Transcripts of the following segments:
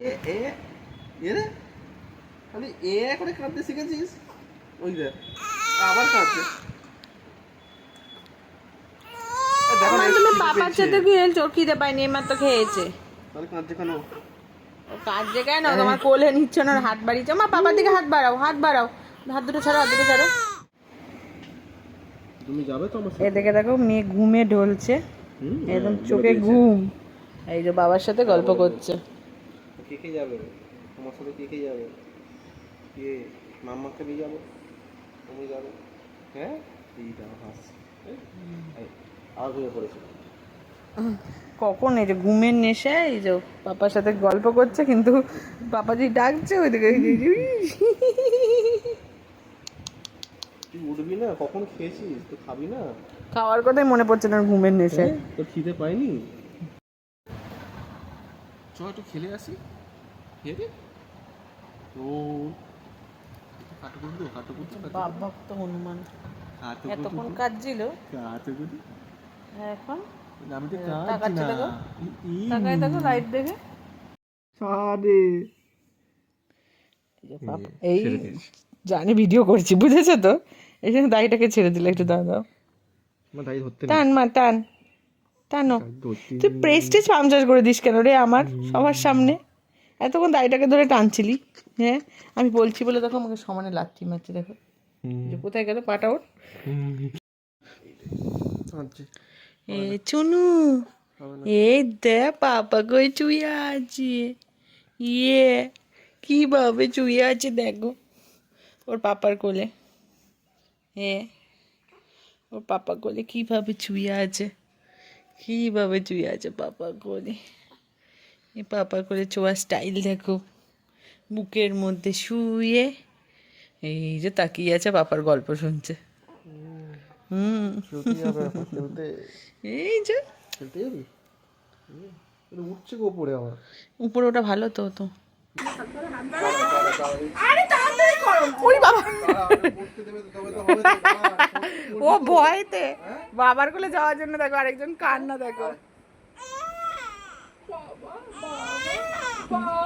এ এ এ রে? খালি এ করে কাঁদতে শিখেছিস? ওই দেখ আবার কাঁদছে। এ দেখো না, আমার তুমি পাপার সাথে ওর খিদে তো খেয়েছে। তাহলে কাঁদছে কেন? কাঁদছে কেন? তোমার কোলে নিচ্ছ না হাত বাড়িয়েছে। মা পাপার দিকে হাত বাড়াও হাত বাড়াও। হাত দুটো ছাড়ো হাত দুটো ছাড়ো। তুমি যাবে তো আমার এদিকে দেখো মেয়ে ঘুমে ঢলছে। একদম চোখে ঘুম। এই যে বাবার সাথে গল্প করছে। কে কে যাবে? তোমার সাথে কে কে যাবে? কে? মাম্মাকে নিয়ে যাব? তুমি যাবে? হ্যাঁ? এইটা হাস আর ঘুরে পড়েছে। কখন এই যে ঘুমের নেশে এই যে পাপার সাথে গল্প করছে কিন্তু পাপা যে ডাকছে ওইদিকে। তুই উঠবি না? কখন খেয়েছিস? তো খাবি না? খাওয়ার কথাই মনে পড়ছে না ঘুমের নেশায়। তো খিদে পাইনি? চ একটু খেলে আসি। তো বাপ ভক্ত হনুমান। এতক্ষণ এখন? আমি তো দেখো। লাইট দেখে এই জানি ভিডিও করছি বুঝেছ তো? এই জন্য দাড়িটাকে ছেড়ে দিলে একটু দাও ধরতে টান মা টান। টানো। তুই প্রেস্টিজ পাংচার করে দিস কেন রে আমার সবার সামনে? এতক্ষণ দাড়িটাকে ধরে টানছিলি হ্যাঁ? আমি বলছি বলে দেখো আমাকে সমানে লাথি মারছে দেখো। যে কোথায় গেল পাটা ওর। আচ্ছা। এ চুনু এই দে পাপা কই চুইয়ে আছে। ইয়ে কীভাবে চুইয়ে আছে দেখো। ওর পাপার কোলে এ ওর পাপা কোলে কীভাবে চুইয়ে আছে কীভাবে চুইয়ে আছে পাপা কোলে। এ পাপা কোলে চোয়া স্টাইল দেখো। বুকের মধ্যে শুয়ে এই যে তাকিয়ে আছে পাপার গল্প শুনছে। হুম। এই যে। উঠছে গো উপরে আমার উপরে ওটা ভালো তো তো। ও ভয়তে। বাবার কোলে যাওয়ার জন্য দেখো আরেকজন কান্না দেখো।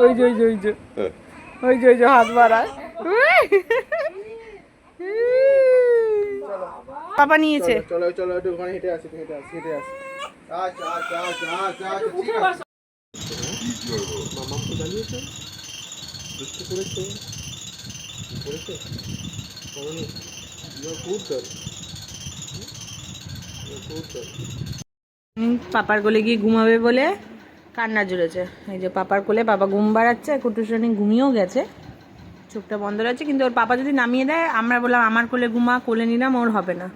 ওই যে ওই যে ওই যে। ওই যে ওই যে হাত বাড়ায়। বাবা নিয়েছে। চলো চলো একটু ওখানে হেঁটে আসি হেঁটে আসি হেঁটে আসি। আচ্ছা আচ্ছা আচ্ছা আচ্ছা আচ্ছা মামা তো দাঁড়িয়েছে দুষ্টু করেছে? করেছে? করেনি। You good girl you good girl পাপার কোলে গিয়ে ঘুমাবে বলে কান্না জুড়েছে। এই যে পাপার কোলে বাবা ঘুম বাড়াচ্ছে কুটুশনি ঘুমিয়েও গেছে। চোখটা বন্ধ রয়েছে, কিন্তু ওর পাপা যদি নামিয়ে দেয়, আমরা বললাম, আমার কোলে ঘুমা, কোলে নিলাম, ওর হবে না।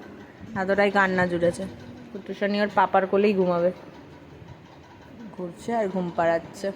এতটাই কান্না জুড়েছে। কুটুশনি ওর পাপার কোলেই ঘুমাবে। ঘুরছে আর ঘুম পাড়াচ্ছে।